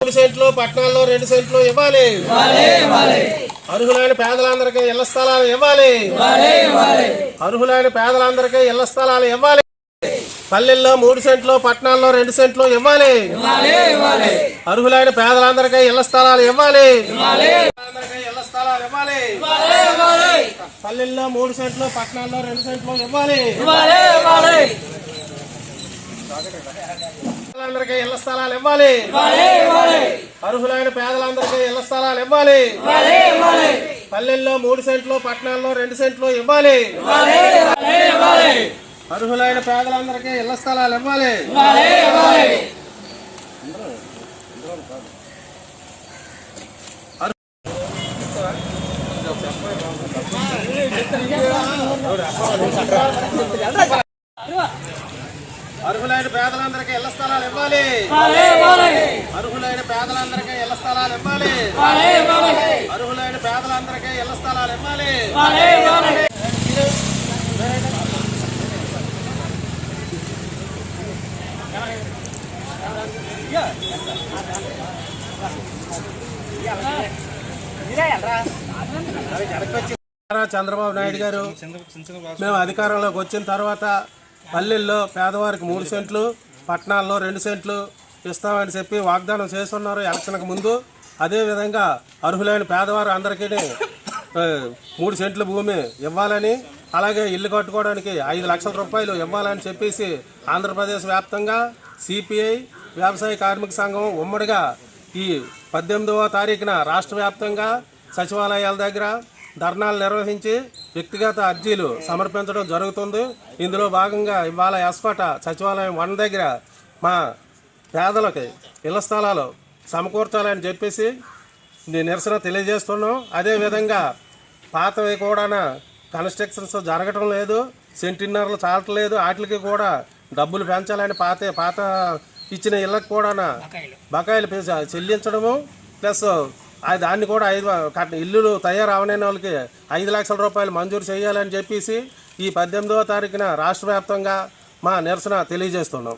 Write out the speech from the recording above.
మూడు సెంట్లు పట్టణాల్లో రెండు సెంట్లు ఇవ్వాలి. అర్హులైన పేదలందరికీ ఇళ్ళ స్థలాలు ఇవ్వాలి. అర్హులైన పేదలందరికీ ఇళ్ళ స్థలాలు ఇవ్వాలి. పల్లెల్లో మూడు సెంట్లు పట్టణాల్లో రెండు సెంట్లు ఇవ్వాలి. అర్హులైన పేదలందరికీ ఇళ్ళ స్థలాలు ఇవ్వాలి. పేదలందరికీ ఇళ్ళ స్థలాలు ఇవ్వాలి. పల్లెల్లో మూడు సెంట్లు పట్టణాల్లో రెండు సెంట్లు ఇవ్వాలి. పేదలందరికీ ఇళ్ళ స్థలాలు ఇవ్వాలి. అర్హులైన పేదలందరికీ ఇళ్ళ స్థలాలు ఇవ్వాలి. పల్లెల్లో మూడు సెంట్లు పట్టణాల్లో రెండు సెంట్లు ఇవ్వాలి. అర్హులైన పేదలందరికీ ఇళ్ళ స్థలాలు ఇవ్వాలి. అర్హులైన పేదలందరికీ ఇళ్ళ స్థలాలు ఇవ్వాలి. అర్హులైన పేదలందరికీ ఇళ్ళ స్థలాలు ఇవ్వాలి. అర్హులైన పేదలందరికీ ఇళ్ళ స్థలాలు ఇవ్వాలి. చంద్రబాబు నాయుడు గారు మేము అధికారంలోకి వచ్చిన తర్వాత పల్లెల్లో పేదవారికి మూడు సెంట్లు పట్టణాల్లో రెండు సెంట్లు ఇస్తామని చెప్పి వాగ్దానం చేస్తున్నారు ఎలక్షన్కి ముందు. అదేవిధంగా అర్హులైన పేదవారు అందరికీ మూడు సెంట్ల భూమి ఇవ్వాలని అలాగే ఇల్లు కట్టుకోవడానికి ఐదు లక్షల రూపాయలు ఇవ్వాలని చెప్పేసి ఆంధ్రప్రదేశ్ వ్యాప్తంగా సిపిఐ వ్యవసాయ కార్మిక సంఘం ఉమ్మడిగా ఈ పద్దెనిమిదవ తారీఖున రాష్ట్ర వ్యాప్తంగా సచివాలయాల దగ్గర ధర్నాలు నిర్వహించి వ్యక్తిగత అర్జీలు సమర్పించడం జరుగుతుంది. ఇందులో భాగంగా ఇవాళ ఎస్కోట సచివాలయం వన్ దగ్గర మా పేదలకి ఇళ్ళ స్థలాలు సమకూర్చాలని చెప్పేసి నిరసన తెలియజేస్తున్నాం. అదేవిధంగా పాతవి కూడా కన్స్ట్రక్షన్స్ జరగటం లేదు. సెంటిన్నర్లు చాలట్లేదు. వాటికి కూడా డబ్బులు పెంచాలని పాత పాత ఇచ్చిన ఇళ్ళకి కూడా బకాయిలు. చెల్లించడము ప్లస్ దాన్ని కూడా ఐదు ఇల్లులు తయారు అవనైన వాళ్ళకి ఐదు లక్షల రూపాయలు మంజూరు చేయాలని చెప్పేసి ఈ పద్దెనిమిదవ తారీఖున రాష్ట్ర వ్యాప్తంగా మా నిరసన తెలియజేస్తున్నాం.